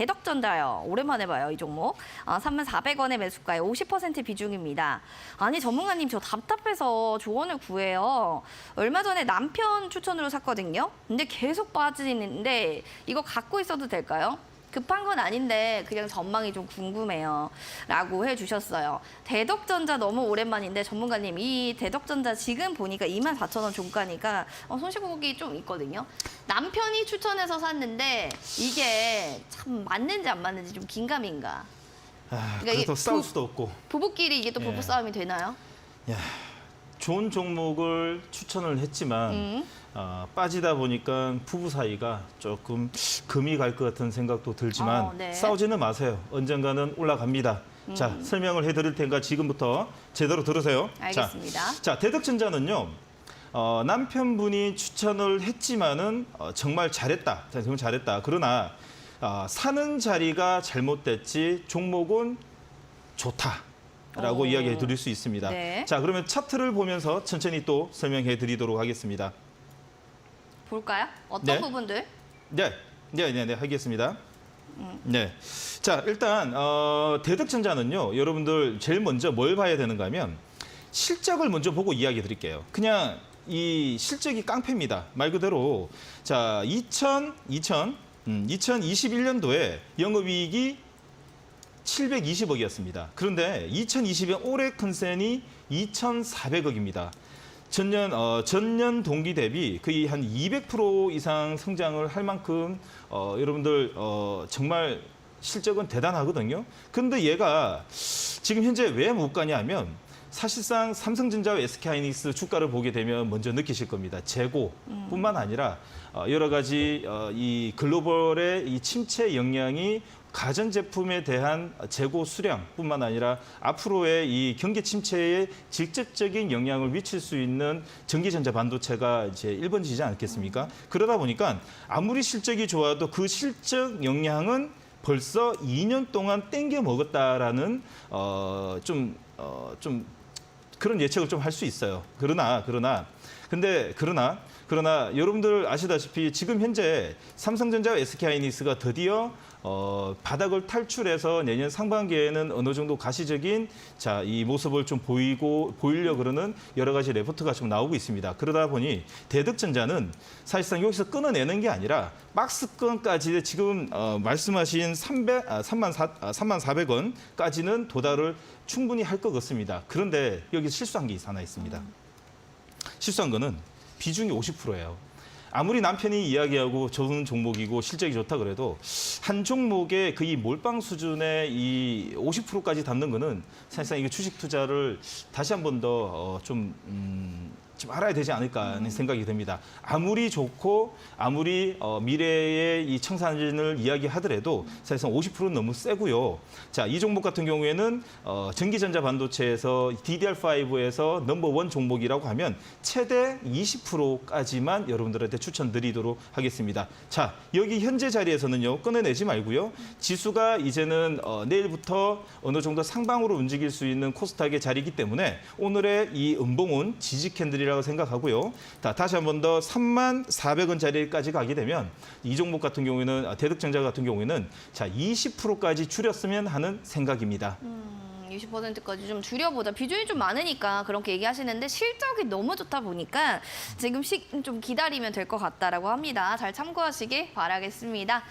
대덕전자요. 오랜만에 봐요, 이 종목. 아, 34,400원의 매수가에 50% 비중입니다. 아니, 전문가님 저 답답해서 조언을 구해요. 얼마 전에 남편 추천으로 샀거든요. 근데 계속 빠지는데 이거 갖고 있어도 될까요? 급한 건 아닌데 그냥 전망이 좀 궁금해요. 라고 해주셨어요. 대덕전자 너무 오랜만인데 전문가님 이 대덕전자 지금 보니까 24,000원 종가니까 어, 손실국이 좀 있거든요. 남편이 추천해서 샀는데 이게 참 맞는지 안 맞는지 좀 긴가민가. 아, 그러니까 그래도 싸울 부- 수도 없고 부부끼리 이게 또 예. 부부싸움이 되나요? 야, 좋은 종목을 추천을 했지만 음. 어, 빠지다 보니까 부부 사이가 조금 금이 갈 것 같은 생각도 들지만 어, 네. 싸우지는 마세요. 언젠가는 올라갑니다. 자, 설명을 해드릴 테니까 지금부터 제대로 들으세요. 알겠습니다. 자, 자 대덕전자는요. 어, 남편분이 추천을 했지만은 어, 정말 잘했다. 자, 정말 잘했다. 그러나 어, 사는 자리가 잘못됐지 종목은 좋다 라고 오. 이야기해 드릴 수 있습니다. 네. 자, 그러면 차트를 보면서 천천히 또 설명해 드리도록 하겠습니다. 볼까요? 어떤 네. 부분들? 네, 네, 네, 네, 하겠습니다. 네, 자 일단 어, 대덕전자는요, 여러분들 제일 먼저 뭘 봐야 되는가 하면 실적을 먼저 보고 이야기 드릴게요. 그냥 이 실적이 깡패입니다. 말 그대로 자 2000, 2000, 음, 2021년도에 영업이익이 720억이었습니다. 그런데 2020년 올해 컨센이 2,400억입니다. 전년 어, 전년 동기 대비 거의 한 200% 이상 성장을 할 만큼 어, 여러분들 어, 정말 실적은 대단하거든요. 근데 얘가 지금 현재 왜 못 가냐면 사실상 삼성전자와 SK하이닉스 주가를 보게 되면 먼저 느끼실 겁니다. 재고뿐만 아니라 어, 여러 가지 어, 이 글로벌의 이 침체 영향이 가전제품에 대한 재고 수량뿐만 아니라 앞으로의 이 경기 침체에 직접적인 영향을 미칠 수 있는 전기전자 반도체가 이제 1번지지 않겠습니까? 그러다 보니까 아무리 실적이 좋아도 그 실적 영향은 벌써 2년 동안 땡겨 먹었다라는 어좀어좀 좀 그런 예측을 좀 할 수 있어요. 그러나 그러나 근데 그러나 그러나 여러분들 아시다시피 지금 현재 삼성전자와 SK하이닉스가 드디어 어, 바닥을 탈출해서 내년 상반기에는 어느 정도 가시적인 자 이 모습을 좀 보이고 보이려 그러는 여러 가지 레포트가 좀 나오고 있습니다. 그러다 보니 대덕전자는 사실상 여기서 끊어내는 게 아니라 박스권까지 지금 어, 말씀하신 300, 아, 3만 4, 아, 3만 400원까지는 도달을 충분히 할 것 같습니다. 그런데 여기 실수한 게 하나 있습니다. 실수한 거는 비중이 50%예요. 아무리 남편이 이야기하고 좋은 종목이고 실적이 좋다 그래도 한 종목의 그이 몰빵 수준의 이 50%까지 담는 거는 사실상 이거 주식 투자를 다시 한 번 더좀 음, 좀 알아야 되지 않을까 하는 생각이 듭니다. 아무리 좋고 아무리 어, 미래의 이 청산진을 이야기하더라도 사실상 50%는 너무 세고요. 자, 이 종목 같은 경우에는 어, 전기전자 반도체에서 DDR5에서 넘버원 종목이라고 하면 최대 20%까지만 여러분들한테 추천드리도록 하겠습니다. 자, 여기 현재 자리에서는요. 끊어내지 말고요. 지수가 이제는 어, 내일부터 어느 정도 상방으로 움직일 수 있는 코스닥의 자리이기 때문에 오늘의 이 음봉은 지지 캔들이라 고 생각하고요. 자, 다시 한 번 더 3만 400원 자리까지 가게 되면 이 종목 같은 경우에는 아, 대득전자 같은 경우에는 자 20%까지 줄였으면 하는 생각입니다. 음, 20%까지 좀 줄여보자. 비중이 좀 많으니까 그렇게 얘기하시는데 실적이 너무 좋다 보니까 지금 시, 좀 기다리면 될 것 같다라고 합니다. 잘 참고하시길 바라겠습니다.